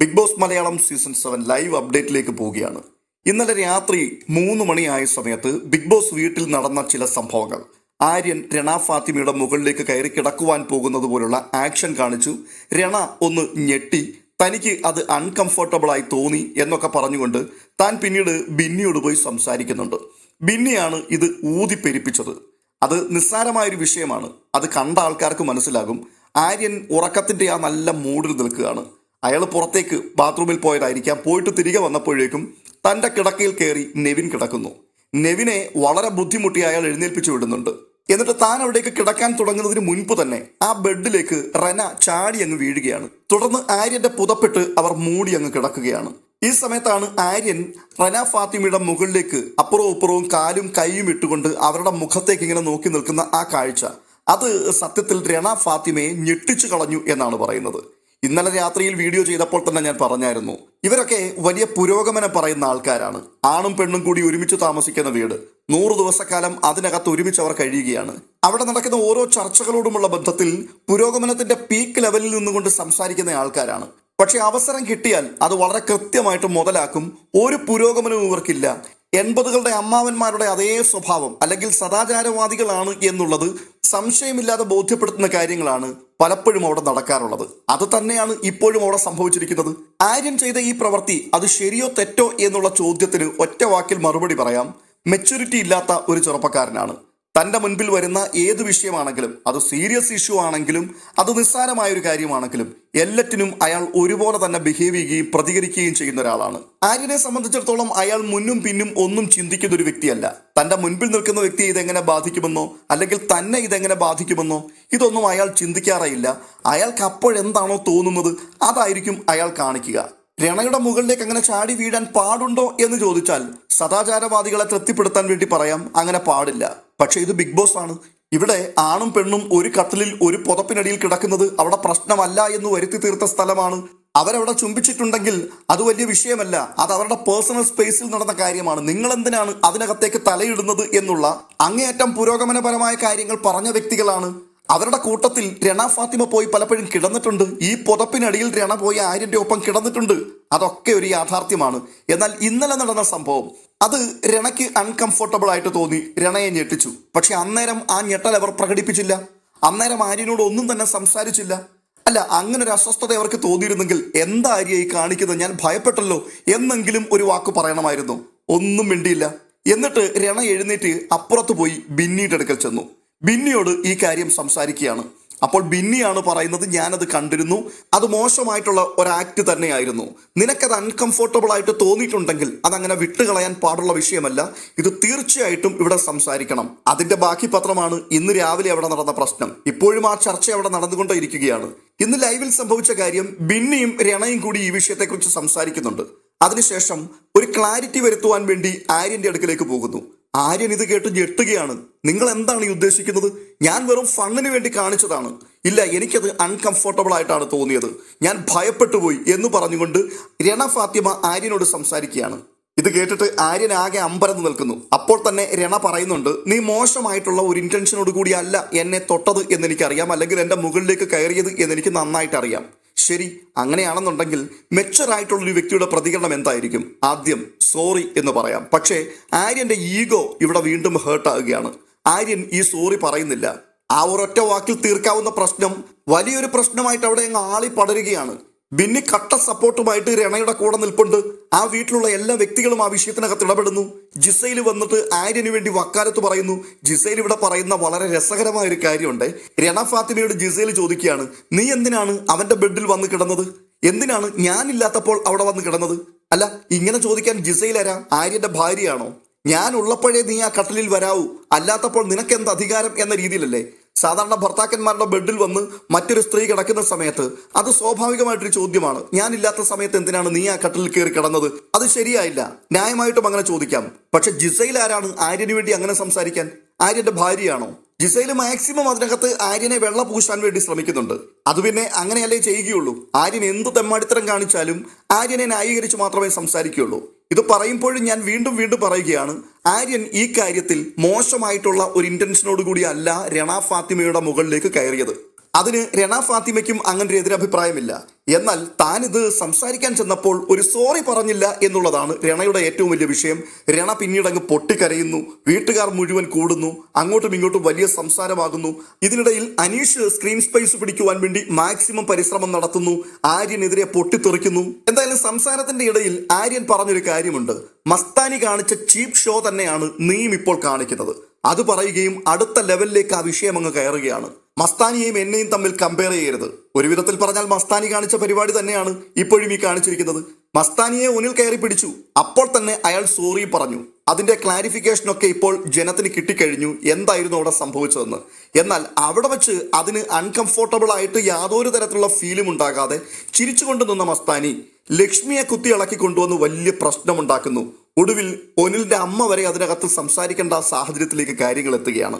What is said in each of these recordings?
Big Boss Malayalam season seven live അപ്ഡേറ്റിലേക്ക് പോവുകയാണ്. ഇന്നലെ രാത്രി മൂന്ന് മണിയായ സമയത്ത് ബിഗ് ബോസ് വീട്ടിൽ നടന്ന ചില സംഭവങ്ങൾ. ആര്യൻ രണ ഫാത്തിമയുടെ മുകളിലേക്ക് കയറി കിടക്കുവാൻ പോകുന്നത് പോലുള്ള ആക്ഷൻ കാണിച്ചു. രണ ഒന്ന് ഞെട്ടി തനിക്ക് അത് അൺകംഫർട്ടബിളായി തോന്നി എന്നൊക്കെ പറഞ്ഞുകൊണ്ട് താൻ പിന്നീട് ബിന്നിയോട് പോയി സംസാരിക്കുന്നുണ്ട്. ബിന്നിയാണ് ഇത് ഊതിപ്പെരിപ്പിച്ചത് അത് നിസ്സാരമായൊരു വിഷയമാണ്. അത് കണ്ട ആൾക്കാർക്ക് മനസ്സിലാകും. ആര്യൻ ഉറക്കത്തിന്റെ ആ നല്ല മൂഡിൽ നിൽക്കുകയാണ്. അയാൾ പുറത്തേക്ക് ബാത്റൂമിൽ പോയതായിരിക്കാം. പോയിട്ട് തിരികെ വന്നപ്പോഴേക്കും തന്റെ കിടക്കയിൽ കയറി നെവിൻ കിടക്കുന്നു. നെവിനെ വളരെ ബുദ്ധിമുട്ടി അയാൾ എഴുന്നേൽപ്പിച്ചു വിടുന്നുണ്ട്. എന്നിട്ട് താൻ അവിടേക്ക് കിടക്കാൻ തുടങ്ങുന്നതിന് മുൻപ് തന്നെ ആ ബെഡിലേക്ക് റന ചാടി അങ്ങ് വീഴുകയാണ്. തുടർന്ന് ആര്യന്റെ പുതപ്പെട്ട് അവർ മൂടി അങ്ങ് കിടക്കുകയാണ്. ഈ സമയത്താണ് ആര്യൻ റന ഫാത്തിമയുടെ മുകളിലേക്ക് അപ്പുറവും ഇപ്പുറവും കാലും കൈയും ഇട്ടുകൊണ്ട് അവരുടെ മുഖത്തേക്ക് ഇങ്ങനെ നോക്കി നിൽക്കുന്ന ആ കാഴ്ച. അത് സത്യത്തിൽ രണ ഫാത്തിമയെ ഞെട്ടിച്ചു കളഞ്ഞു എന്നാണ് പറയുന്നത്. ഇന്നലെ രാത്രിയിൽ വീഡിയോ ചെയ്തപ്പോൾ തന്നെ ഞാൻ പറഞ്ഞായിരുന്നു ഇവരൊക്കെ വലിയ പുരോഗമനം പറയുന്ന ആൾക്കാരാണ്. ആണും പെണ്ണും കൂടി ഒരുമിച്ച് താമസിക്കുന്ന വീട്. നൂറ് ദിവസക്കാലം അതിനകത്ത് ഒരുമിച്ച് അവർ കഴിയുകയാണ്. അവിടെ നടക്കുന്ന ഓരോ ചർച്ചകളോടുമുള്ള ബന്ധത്തിൽ പുരോഗമനത്തിന്റെ പീക്ക് ലെവലിൽ നിന്നുകൊണ്ട് സംസാരിക്കുന്ന ആൾക്കാരാണ്. പക്ഷെ അവസരം കിട്ടിയാൽ അത് വളരെ കൃത്യമായിട്ട് മുതലാക്കും. ഒരു പുരോഗമനവും ഇവർക്കില്ല. എൺപതുകളുടെ അമ്മാവന്മാരുടെ അതേ സ്വഭാവം അല്ലെങ്കിൽ സദാചാരവാദികളാണ് എന്നുള്ളത് സംശയമില്ലാതെ ബോധ്യപ്പെടുത്തുന്ന കാര്യങ്ങളാണ് പലപ്പോഴും അവിടെ നടക്കാറുള്ളത്. അത് തന്നെയാണ് ഇപ്പോഴും അവിടെ സംഭവിച്ചിരിക്കുന്നത്. ആര്യൻ ചെയ്ത ഈ പ്രവൃത്തി അത് ശരിയോ തെറ്റോ എന്നുള്ള ചോദ്യത്തിന് ഒറ്റ വാക്കിൽ മറുപടി പറയാം. മെച്യൂരിറ്റി ഇല്ലാത്ത ഒരു ചെറുപ്പക്കാരനാണ്. തന്റെ മുൻപിൽ വരുന്ന ഏത് വിഷയമാണെങ്കിലും അത് സീരിയസ് ഇഷ്യൂ ആണെങ്കിലും അത് നിസ്സാരമായ ഒരു കാര്യമാണെങ്കിലും എല്ലാറ്റിനും അയാൾ ഒരുപോലെ തന്നെ ബിഹേവ് ചെയ്യുകയും പ്രതികരിക്കുകയും ചെയ്യുന്ന ഒരാളാണ്. ആര്യനെ സംബന്ധിച്ചിടത്തോളം അയാൾ മുന്നും പിന്നും ഒന്നും ചിന്തിക്കുന്ന ഒരു വ്യക്തിയല്ല. തന്റെ മുൻപിൽ നിൽക്കുന്ന വ്യക്തിയെ ഇതെങ്ങനെ ബാധിക്കുമെന്നോ അല്ലെങ്കിൽ തന്നെ ഇതെങ്ങനെ ബാധിക്കുമെന്നോ ഇതൊന്നും അയാൾ ചിന്തിക്കാറേയില്ല. അയാൾക്ക് അപ്പോഴെന്താണോ തോന്നുന്നത് അതായിരിക്കും അയാൾ കാണിക്കുക. രണയുടെ മുകളിലേക്ക് അങ്ങനെ ചാടി വീഴാൻ പാടുണ്ടോ എന്ന് ചോദിച്ചാൽ സദാചാരവാദികളെ തൃപ്തിപ്പെടുത്താൻ വേണ്ടി പറയാം അങ്ങനെ പാടില്ല. പക്ഷെ ഇത് ബിഗ് ബോസ് ആണ്. ഇവിടെ ആണും പെണ്ണും ഒരു കട്ടിലിൽ ഒരു പുതപ്പിനടിയിൽ കിടക്കുന്നത് അവിടെ പ്രശ്നമല്ല എന്ന് വരുത്തി തീർത്ത സ്ഥലമാണ്. അവരവിടെ ചുംബിച്ചിട്ടുണ്ടെങ്കിൽ അത് വലിയ വിഷയമല്ല. അത് അവരുടെ പേഴ്സണൽ സ്പേസിൽ നടന്ന കാര്യമാണ്. നിങ്ങൾ എന്തിനാണ് അതിനകത്തേക്ക് തലയിടുന്നത് എന്നുള്ള അങ്ങേയറ്റം പുരോഗമനപരമായ കാര്യങ്ങൾ പറഞ്ഞ വ്യക്തികളാണ്. അവരുടെ കൂട്ടത്തിൽ രണ ഫാത്തിമ പോയി പലപ്പോഴും കിടന്നിട്ടുണ്ട്. ഈ പുതപ്പിനടിയിൽ രണ പോയി ആര്യന്റെ ഒപ്പം കിടന്നിട്ടുണ്ട്. അതൊക്കെ ഒരു യാഥാർത്ഥ്യമാണ്. എന്നാൽ ഇന്നലെ നടന്ന സംഭവം അത് രണയ്ക്ക് അൺകംഫർട്ടബിൾ ആയിട്ട് തോന്നി. രണയെ ഞെട്ടിച്ചു. പക്ഷെ അന്നേരം ആ ഞെട്ടൽ അവർ പ്രകടിപ്പിച്ചില്ല. അന്നേരം ആര്യനോട് ഒന്നും തന്നെ സംസാരിച്ചില്ല. അല്ല അങ്ങനെ ഒരു അസ്വസ്ഥത അവർക്ക് തോന്നിയിരുന്നെങ്കിൽ എന്താ ആര്യ ഈ കാണിക്കുന്നത്? ഞാൻ ഭയപ്പെട്ടല്ലോ. എന്നെങ്കിലും ഒരു വാക്ക് പറയണമായിരുന്നു. ഒന്നും മിണ്ടിയില്ല. എന്നിട്ട് രണ എഴുന്നേറ്റ് അപ്പുറത്ത് പോയി ബിന്നിയുടെ അടുക്കൽ ചെന്നു. ബിന്നിയോട് ഈ കാര്യം സംസാരിക്കുകയാണ്. അപ്പോൾ ബിന്നിയാണ് പറയുന്നത് ഞാനത് കണ്ടിരുന്നു. അത് മോശമായിട്ടുള്ള ഒരു തന്നെയായിരുന്നു. നിനക്കത് അൺകംഫർട്ടബിൾ ആയിട്ട് തോന്നിയിട്ടുണ്ടെങ്കിൽ അതങ്ങനെ വിട്ടുകളയാൻ പാടുള്ള വിഷയമല്ല. ഇത് തീർച്ചയായിട്ടും ഇവിടെ സംസാരിക്കണം. അതിന്റെ ബാക്കി പത്രമാണ് ഇന്ന് രാവിലെ അവിടെ നടന്ന പ്രശ്നം. ഇപ്പോഴും ആ ചർച്ച അവിടെ നടന്നുകൊണ്ടേയിരിക്കുകയാണ്. ഇന്ന് ലൈവിൽ സംഭവിച്ച കാര്യം ബിന്നിയും രണയും കൂടി ഈ വിഷയത്തെക്കുറിച്ച് സംസാരിക്കുന്നുണ്ട്. അതിനുശേഷം ഒരു ക്ലാരിറ്റി വരുത്തുവാൻ വേണ്ടി ആര്യന്റെ അടുക്കിലേക്ക് പോകുന്നു. ആര്യൻ ഇത് കേട്ട് ഞെട്ടുകയാണ്. നിങ്ങൾ എന്താണ് ഈ ഉദ്ദേശിക്കുന്നത്? ഞാൻ വെറും ഫണ്ണിന് വേണ്ടി കാണിച്ചതാണ്. ഇല്ല എനിക്കത് അൺകംഫർട്ടബിൾ ആയിട്ടാണ് തോന്നിയത്. ഞാൻ ഭയപ്പെട്ടു പോയി എന്ന് പറഞ്ഞുകൊണ്ട് രണ ഫാത്തിമ ആര്യനോട് സംസാരിക്കുകയാണ്. ഇത് കേട്ടിട്ട് ആര്യൻ ആകെ അമ്പരന്ന് നിൽക്കുന്നു. അപ്പോൾ തന്നെ രണ പറയുന്നുണ്ട് നീ മോശമായിട്ടുള്ള ഒരു ഇന്റൻഷനോട് കൂടിയല്ല എന്നെ തൊട്ടത് എന്ന് എനിക്കറിയാം. അല്ലെങ്കിൽ എന്റെ മുകളിലേക്ക് കയറിയത് എന്ന് എനിക്ക് നന്നായിട്ട് അറിയാം. ശരി അങ്ങനെയാണെന്നുണ്ടെങ്കിൽ മെച്ചറായിട്ടുള്ള ഒരു വ്യക്തിയുടെ പ്രതികരണം എന്തായിരിക്കും? ആദ്യം സോറി എന്ന് പറയാം. പക്ഷേ ആര്യന്റെ ഈഗോ ഇവിടെ വീണ്ടും ഹേർട്ട് ആകുകയാണ്. ആര്യൻ ഈ സോറി പറയുന്നില്ല. ആ ഒരൊറ്റ വാക്കിൽ തീർക്കാവുന്ന പ്രശ്നം വലിയൊരു പ്രശ്നമായിട്ട് അവിടെ അങ്ങ് ആളി പടരുകയാണ് ബിന്നി കട്ട സപ്പോർട്ടുമായിട്ട് രണയുടെ കൂടെ നിൽപ്പുണ്ട്. ആ വീട്ടിലുള്ള എല്ലാ വ്യക്തികളും ആ വിഷയത്തിനകത്ത് ഇടപെടുന്നു. ജിസയിൽ വന്നിട്ട് ആര്യന് വേണ്ടി വക്കാലത്ത് പറയുന്നു. ജിസയിൽ ഇവിടെ പറയുന്ന വളരെ രസകരമായ ഒരു കാര്യമുണ്ട്. രണ ഫാത്തിമയോട് ജിസയിൽ ചോദിക്കുകയാണ് നീ എന്തിനാണ് അവന്റെ ബെഡിൽ വന്ന് കിടന്നത്? എന്തിനാണ് ഞാനില്ലാത്തപ്പോൾ അവിടെ വന്ന് കിടന്നത്? അല്ല ഇങ്ങനെ ചോദിക്കാൻ ജിസയിൽ ആരാ? ആര്യന്റെ ഭാര്യയാണോ? ഞാൻ ഉള്ളപ്പോഴേ നീ ആ കട്ടിലിൽ വരാവൂ. അല്ലാത്തപ്പോൾ നിനക്ക് എന്ത് അധികാരം എന്ന രീതിയിലല്ലേ? സാധാരണ ഭർത്താക്കന്മാരുടെ ബെഡിൽ വന്ന് മറ്റൊരു സ്ത്രീ കിടക്കുന്ന സമയത്ത് അത് സ്വാഭാവികമായിട്ടൊരു ചോദ്യമാണ്. ഞാനില്ലാത്ത സമയത്ത് എന്തിനാണ് നീ ആ കട്ടിൽ കയറി കിടന്നത്? അത് ശരിയായില്ല. ന്യായമായിട്ടും അങ്ങനെ ചോദിക്കാം. പക്ഷെ ജിസയിൽ ആരാണ്? ആര്യന് വേണ്ടി അങ്ങനെ സംസാരിക്കാൻ? ആര്യന്റെ ഭാര്യയാണോ? ജിസയിൽ മാക്സിമം അതിനകത്ത് ആര്യനെ വെള്ള പൂശാൻ വേണ്ടി ശ്രമിക്കുന്നുണ്ട്. അത് പിന്നെ അങ്ങനെയല്ലേ ചെയ്യുകയുള്ളൂ. ആര്യൻ എന്ത് തെമ്മാടിത്തരം കാണിച്ചാലും ആര്യനെ ന്യായീകരിച്ച് മാത്രമേ സംസാരിക്കുകയുള്ളൂ. ഇത് പറയുമ്പോഴും ഞാൻ വീണ്ടും വീണ്ടും പറയുകയാണ് ആര്യൻ ഈ കാര്യത്തിൽ മോശമായിട്ടുള്ള ഒരു ഇന്റൻഷനോട് കൂടിയല്ല രണ ഫാത്തിമയുടെ മുകളിലേക്ക് കയറിയത്. അതിന് രണ ഫാത്തിമയ്ക്കും അങ്ങനെ ഒരു എതിരഭിപ്രായമില്ല. എന്നാൽ താനിത് സംസാരിക്കാൻ ചെന്നപ്പോൾ ഒരു സോറി പറഞ്ഞില്ല എന്നുള്ളതാണ് രണയുടെ ഏറ്റവും വലിയ വിഷയം. രണ പിന്നീട് അങ്ങ് പൊട്ടിക്കരയുന്നു. വീട്ടുകാർ മുഴുവൻ കൂടുന്നു. അങ്ങോട്ടും ഇങ്ങോട്ടും വലിയ സംസാരമാകുന്നു. ഇതിനിടയിൽ അനീഷ് സ്ക്രീൻ സ്പേസ് പിടിക്കുവാൻ വേണ്ടി മാക്സിമം പരിശ്രമം നടത്തുന്നു. ആര്യനെതിരെ പൊട്ടിത്തെറിക്കുന്നു. എന്തായാലും സംസാരത്തിന്റെ ഇടയിൽ ആര്യൻ പറഞ്ഞൊരു കാര്യമുണ്ട്. മസ്താനി കാണിച്ച ചീപ്പ് ഷോ തന്നെയാണ് നീയും ഇപ്പോൾ കാണിക്കുന്നത്. അത് പറയുകയും അടുത്ത ലെവലിലേക്ക് ആ വിഷയം അങ്ങ് കയറുകയാണ്. മസ്താനിയെയും എന്നെയും തമ്മിൽ കമ്പയർ ചെയ്യരുത്. ഒരു വിധത്തിൽ പറഞ്ഞാൽ മസ്താനി കാണിച്ച പരിപാടി തന്നെയാണ് ഇപ്പോഴും ഈ കാണിച്ചിരിക്കുന്നത്. മസ്താനിയെ ഒന്നിൽ കയറി പിടിച്ചു. അപ്പോൾ തന്നെ അയാൾ സോറി പറഞ്ഞു. അതിന്റെ ക്ലാരിഫിക്കേഷൻ ഒക്കെ ഇപ്പോൾ ജനത്തിന് കിട്ടിക്കഴിഞ്ഞു. എന്തായിരുന്നു അവിടെ സംഭവിച്ചതെന്ന്. എന്നാൽ അവിടെ വെച്ച് അതിന് അൺകംഫോർട്ടബിൾ ആയിട്ട് യാതൊരു തരത്തിലുള്ള ഫീലും ഉണ്ടാകാതെ ചിരിച്ചുകൊണ്ട് നിന്ന മസ്താനി ലക്ഷ്മിയെ കുത്തി ഇളക്കി കൊണ്ടുവന്ന് വലിയ പ്രശ്നമുണ്ടാക്കുന്നു ഒടുവിൽ ഒനിലിന്റെ അമ്മ വരെ അതിനകത്ത് സംസാരിക്കേണ്ട സാഹചര്യത്തിലേക്ക് കാര്യങ്ങൾ എത്തുകയാണ്.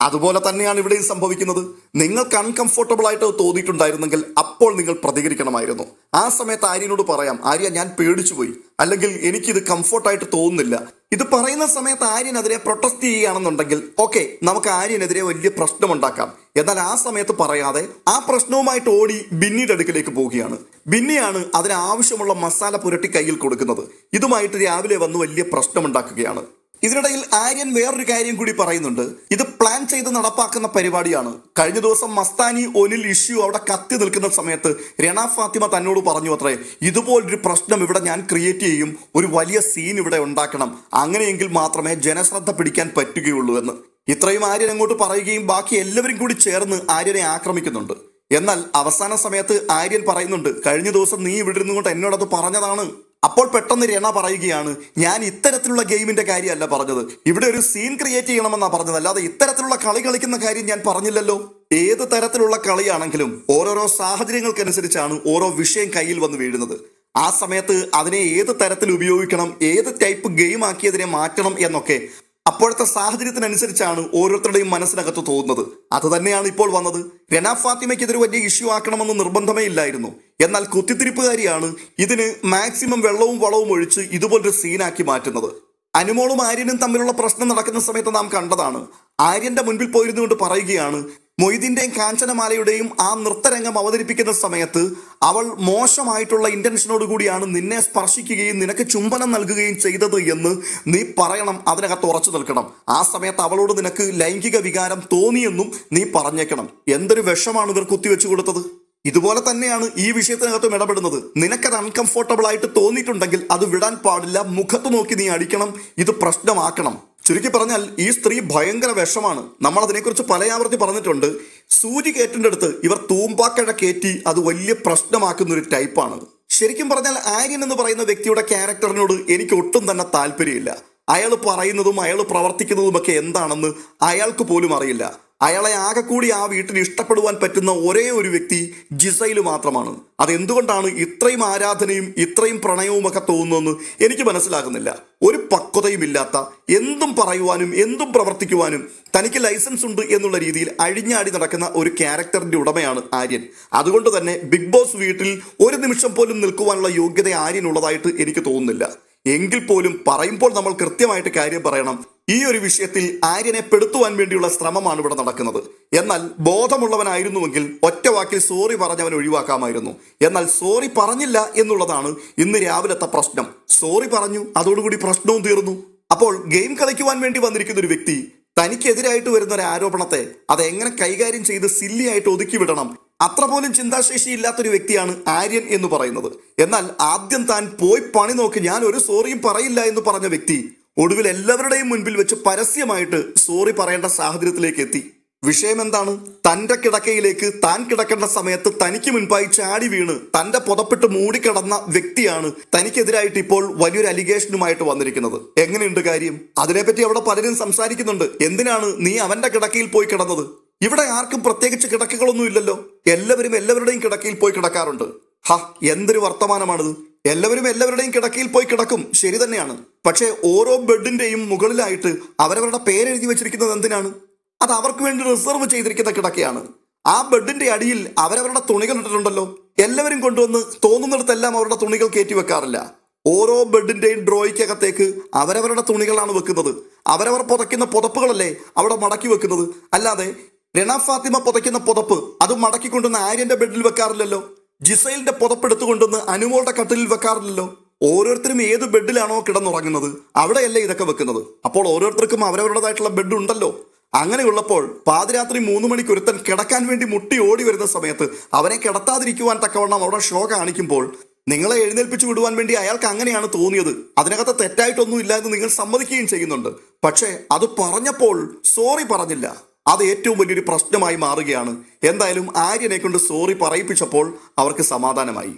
അതുപോലെ തന്നെയാണ് ഇവിടെയും സംഭവിക്കുന്നത്. നിങ്ങൾക്ക് അൺകംഫോർട്ടബിൾ ആയിട്ട് തോന്നിയിട്ടുണ്ടായിരുന്നെങ്കിൽ അപ്പോൾ നിങ്ങൾ പ്രതികരിക്കണമായിരുന്നു. ആ സമയത്ത് ആര്യനോട് പറയാം ആര്യ ഞാൻ പേടിച്ചുപോയി. അല്ലെങ്കിൽ എനിക്കിത് കംഫർട്ടായിട്ട് തോന്നുന്നില്ല. ഇത് പറയുന്ന സമയത്ത് ആര്യനെതിരെ പ്രൊട്ടസ്റ്റ് ചെയ്യുകയാണെന്നുണ്ടെങ്കിൽ ഓക്കെ നമുക്ക് ആര്യനെതിരെ വലിയ പ്രശ്നമുണ്ടാക്കാം. എന്നാൽ ആ സമയത്ത് പറയാതെ ആ പ്രശ്നവുമായിട്ട് ഓടി ബിന്നിയുടെ അടുക്കിലേക്ക് പോവുകയാണ്. ബിന്നിയാണ് അതിനാവശ്യമുള്ള മസാല പുരട്ടി കയ്യിൽ കൊടുക്കുന്നത്. ഇതുമായിട്ട് രാവിലെ വന്ന് വലിയ പ്രശ്നമുണ്ടാക്കുകയാണ്. ഇതിനിടയിൽ ആര്യൻ വേറൊരു കാര്യം കൂടി പറയുന്നുണ്ട്. ഇത് പ്ലാൻ ചെയ്ത് നടപ്പാക്കുന്ന പരിപാടിയാണ്. കഴിഞ്ഞ ദിവസം മസ്താനി ഒനിൽ ഇഷ്യൂ അവിടെ കത്തി നിൽക്കുന്ന സമയത്ത് രണ ഫാത്തിമ തന്നോട് പറഞ്ഞു അത്രേ ഇതുപോലൊരു പ്രശ്നം ഇവിടെ ഞാൻ ക്രിയേറ്റ് ചെയ്യും. ഒരു വലിയ സീൻ ഇവിടെ ഉണ്ടാക്കണം. അങ്ങനെയെങ്കിൽ മാത്രമേ ജനശ്രദ്ധ പിടിക്കാൻ പറ്റുകയുള്ളൂ എന്ന്. ഇത്രയും ആര്യൻ അങ്ങോട്ട് പറയുകയും ബാക്കി എല്ലാവരും കൂടി ചേർന്ന് ആര്യനെ ആക്രമിക്കുന്നുണ്ട്. എന്നാൽ അവസാന സമയത്ത് ആര്യൻ പറയുന്നുണ്ട് കഴിഞ്ഞ ദിവസം നീ ഇവിടെ ഇരുന്നുകൊണ്ട് എന്നോടത് പറഞ്ഞതാണ്. അപ്പോൾ പെട്ടെന്ന് രണ പറയുകയാണ് ഞാൻ ഇത്തരത്തിലുള്ള ഗെയിമിന്റെ കാര്യമല്ല പറഞ്ഞത്. ഇവിടെ ഒരു സീൻ ക്രിയേറ്റ് ചെയ്യണമെന്നാ പറഞ്ഞത്. അല്ലാതെ ഇത്തരത്തിലുള്ള കളി കളിക്കുന്ന കാര്യം ഞാൻ പറഞ്ഞില്ലല്ലോ. ഏത് തരത്തിലുള്ള കളിയാണെങ്കിലും ഓരോരോ സാഹചര്യങ്ങൾക്കനുസരിച്ചാണ് ഓരോ വിഷയം കയ്യിൽ വന്ന് വീഴുന്നത്. ആ സമയത്ത് അതിനെ ഏത് തരത്തിൽ ഉപയോഗിക്കണം ഏത് ടൈപ്പ് ഗെയിം ആക്കിയതിനെ മാറ്റണം എന്നൊക്കെ അപ്പോഴത്തെ സാഹചര്യത്തിനനുസരിച്ചാണ് ഓരോരുത്തരുടെയും മനസ്സിനകത്ത് തോന്നുന്നത്. അത് തന്നെയാണ് ഇപ്പോൾ വന്നത്. രണ ഫാത്തിമയ്ക്ക് ഇതൊരു വലിയ ഇഷ്യൂ ആക്കണമെന്ന് നിർബന്ധമേ ഇല്ലായിരുന്നു. എന്നാൽ കുത്തിത്തിരിപ്പുകാരിയാണ് ഇതിന് മാക്സിമം വെള്ളവും വളവും ഒഴിച്ച് ഇതുപോലൊരു സീനാക്കി മാറ്റുന്നത്. അനുമോളും ആര്യനും തമ്മിലുള്ള പ്രശ്നം നടക്കുന്ന സമയത്ത് നാം കണ്ടതാണ്. ആര്യന്റെ മുൻപിൽ പോയിരുന്നുകൊണ്ട് പറയുകയാണ് മൊയ്തീന്റെയും കാഞ്ചനമാലയുടെയും ആ നൃത്തരംഗം അവതരിപ്പിക്കുന്ന സമയത്ത് അവൾ മോശമായിട്ടുള്ള ഇന്റൻഷനോട് കൂടിയാണ് നിന്നെ സ്പർശിക്കുകയും നിനക്ക് ചുംബനം നൽകുകയും ചെയ്തത് എന്ന് നീ പറയണം അതിനകത്ത് ഉറച്ചു നിൽക്കണം. ആ സമയത്ത് അവളോട് നിനക്ക് ലൈംഗിക വികാരം തോന്നിയെന്നും നീ പറഞ്ഞേക്കണം. എന്തൊരു വിഷമാണ് ഇവർ കുത്തിവെച്ചു കൊടുത്തത്? ഇതുപോലെ തന്നെയാണ് ഈ വിഷയത്തിനകത്തും ഇടപെടുന്നത്. നിനക്കത് അൺകംഫോർട്ടബിൾ ആയിട്ട് തോന്നിയിട്ടുണ്ടെങ്കിൽ അത് വിടാൻ പാടില്ല. മുഖത്ത് നോക്കി നീ അടിക്കണം. ഇത് പ്രശ്നമാക്കണം. ചുരുക്കി പറഞ്ഞാൽ ഈ സ്ത്രീ ഭയങ്കര വിഷമാണ്. നമ്മൾ അതിനെക്കുറിച്ച് പലയാവർത്തി പറഞ്ഞിട്ടുണ്ട്. സൂചി കയറ്റിന്റെ അടുത്ത് ഇവർ തൂമ്പാക്കഴ കയറ്റി അത് വലിയ പ്രശ്നമാക്കുന്ന ഒരു ടൈപ്പാണ്. ശരിക്കും പറഞ്ഞാൽ ആര്യൻ എന്ന് പറയുന്ന വ്യക്തിയുടെ ക്യാരക്ടറിനോട് എനിക്ക് ഒട്ടും തന്നെ താല്പര്യമില്ല. അയാൾ പറയുന്നതും അയാൾ പ്രവർത്തിക്കുന്നതും ഒക്കെ എന്താണെന്ന് അയാൾക്ക് പോലും അറിയില്ല. അയാളെ ആകെ കൂടി ആ വീട്ടിൽ ഇഷ്ടപ്പെടുവാൻ പറ്റുന്ന ഒരേ ഒരു വ്യക്തി ജിസൈൽ മാത്രമാണ്. അതെന്തുകൊണ്ടാണ് ഇത്രയും ആരാധനയും ഇത്രയും പ്രണയവും ഒക്കെ തോന്നുന്നതെന്ന് എനിക്ക് മനസ്സിലാകുന്നില്ല. ഒരു പക്വതയും ഇല്ലാത്ത എന്തും പറയുവാനും എന്തും പ്രവർത്തിക്കുവാനും തനിക്ക് ലൈസൻസ് ഉണ്ട് എന്നുള്ള രീതിയിൽ അഴിഞ്ഞാടി നടക്കുന്ന ഒരു ക്യാരക്ടറിന്റെ ഉടമയാണ് ആര്യൻ. അതുകൊണ്ട് തന്നെ ബിഗ് ബോസ് വീട്ടിൽ ഒരു നിമിഷം പോലും നിൽക്കുവാനുള്ള യോഗ്യത ആര്യനുള്ളതായിട്ട് എനിക്ക് തോന്നുന്നില്ല. എങ്കിൽ പോലും പറയുമ്പോൾ നമ്മൾ കൃത്യമായിട്ട് കാര്യം പറയണം. ഈ ഒരു വിഷയത്തിൽ ആര്യനെ പെടുത്തുവാൻ വേണ്ടിയുള്ള ശ്രമമാണ് ഇവിടെ നടക്കുന്നത്. എന്നാൽ ബോധമുള്ളവനായിരുന്നുവെങ്കിൽ ഒറ്റ വാക്കിൽ സോറി പറഞ്ഞവൻ ഒഴിവാക്കാമായിരുന്നു. എന്നാൽ സോറി പറഞ്ഞില്ല എന്നുള്ളതാണ് ഇന്ന് രാവിലത്തെ പ്രശ്നം. സോറി പറഞ്ഞു അതോടുകൂടി പ്രശ്നവും തീർന്നു. അപ്പോൾ ഗെയിം കളിക്കുവാൻ വേണ്ടി വന്നിരിക്കുന്ന ഒരു വ്യക്തി തനിക്കെതിരായിട്ട് വരുന്ന ഒരു ആരോപണത്തെ അത് എങ്ങനെ കൈകാര്യം ചെയ്ത് സില്ലിയായിട്ട് ഒതുക്കി വിടണം അത്ര പോലും ചിന്താശേഷി ഇല്ലാത്തൊരു വ്യക്തിയാണ് ആര്യൻ എന്ന് പറയുന്നത്. എന്നാൽ ആദ്യം താൻ പോയി പണി നോക്കി ഞാൻ ഒരു സോറിയും പറയില്ല എന്ന് പറഞ്ഞ വ്യക്തി ഒടുവിൽ എല്ലാവരുടെയും മുൻപിൽ വെച്ച് പരസ്യമായിട്ട് സോറി പറയേണ്ട സാഹചര്യത്തിലേക്ക് എത്തി. വിഷയം എന്താണ്? തന്റെ കിടക്കയിലേക്ക് താൻ കിടക്കേണ്ട സമയത്ത് തനിക്ക് മുൻപായി ചാടി വീണ് തന്റെ പുതപ്പെട്ട് മൂടിക്കിടന്ന വ്യക്തിയാണ് തനിക്കെതിരായിട്ട് ഇപ്പോൾ വലിയൊരു അലിഗേഷനുമായിട്ട് വന്നിരിക്കുന്നത്. എങ്ങനെയുണ്ട് കാര്യം? അതിനെപ്പറ്റി അവിടെ പലരും സംസാരിക്കുന്നുണ്ട്. എന്തിനാണ് നീ അവന്റെ കിടക്കയിൽ പോയി കിടന്നത്? ഇവിടെ ആർക്കും പ്രത്യേകിച്ച് കിടക്കകളൊന്നും ഇല്ലല്ലോ. എല്ലാവരും എല്ലാവരുടെയും കിടക്കയിൽ പോയി കിടക്കാറുണ്ട്. ഹ എന്തൊരു വർത്തമാനമാണിത്. എല്ലാവരും എല്ലാവരുടെയും കിടക്കയിൽ പോയി കിടക്കും. ശരി തന്നെയാണ്. പക്ഷേ ഓരോ ബെഡിന്റെയും മുകളിലായിട്ട് അവരവരുടെ പേരെഴുതി വെച്ചിരിക്കുന്നത് എന്തിനാണ്? അത് അവർക്ക് വേണ്ടി റിസർവ് ചെയ്തിരിക്കുന്ന കിടക്കയാണ്. ആ ബെഡിന്റെ അടിയിൽ അവരവരുടെ തുണികൾ ഇട്ടിട്ടുണ്ടല്ലോ. എല്ലാവരും കൊണ്ടുവന്ന് തോന്നുന്നിടത്തെല്ലാം അവരുടെ തുണികൾ കയറ്റി വെക്കാറില്ല. ഓരോ ബെഡിന്റെയും ഡ്രോയ്ക്കകത്തേക്ക് അവരവരുടെ തുണികളാണ് വെക്കുന്നത്. അവരവർ പുതയ്ക്കുന്ന പുതപ്പുകളല്ലേ അവിടെ മടക്കി വെക്കുന്നത്? അല്ലാതെ രണ ഫാത്തിമ പുതയ്ക്കുന്ന പുതപ്പ് അത് മടക്കിക്കൊണ്ടുവന്ന് ആര്യന്റെ ബെഡിൽ വെക്കാറില്ലല്ലോ. ജിസൈലിന്റെ പുതപ്പെടുത്തുകൊണ്ടൊന്ന് അനുമോളുടെ കട്ടിലിൽ വെക്കാറില്ലല്ലോ. ഓരോരുത്തരും ഏത് ബെഡിലാണോ കിടന്നുറങ്ങുന്നത്? അവിടെയല്ലേ ഇതൊക്കെ വെക്കുന്നത്? അപ്പോൾ ഓരോരുത്തർക്കും അവരവരുടേതായിട്ടുള്ള ബെഡ് ഉണ്ടല്ലോ. അങ്ങനെയുള്ളപ്പോൾ പാതിരാത്രി മൂന്ന് മണിക്ക് ഒരുത്തൻ കിടക്കാൻ വേണ്ടി മുട്ടി ഓടി വരുന്ന സമയത്ത് അവനെ കിടത്താതിരിക്കുവാൻ തക്കവണ്ണം അവിടെ ഷോ കാണിക്കുമ്പോൾ നിങ്ങളെ എഴുന്നേൽപ്പിച്ചു വിടുവാൻ വേണ്ടി അയാൾക്ക് അങ്ങനെയാണ് തോന്നിയത്. അതിനകത്ത് തെറ്റായിട്ടൊന്നും ഇല്ല എന്ന് നിങ്ങൾ സമ്മതിക്കുകയും ചെയ്യുന്നുണ്ട്. പക്ഷേ അത് പറഞ്ഞപ്പോൾ സോറി പറഞ്ഞില്ല. അത് ഏറ്റവും വലിയൊരു പ്രശ്നമായി മാറുകയാണ്. എന്തായാലും ആര്യനെ കൊണ്ട് സോറി പറയിപ്പിച്ചപ്പോൾ അവർക്ക് സമാധാനമായി.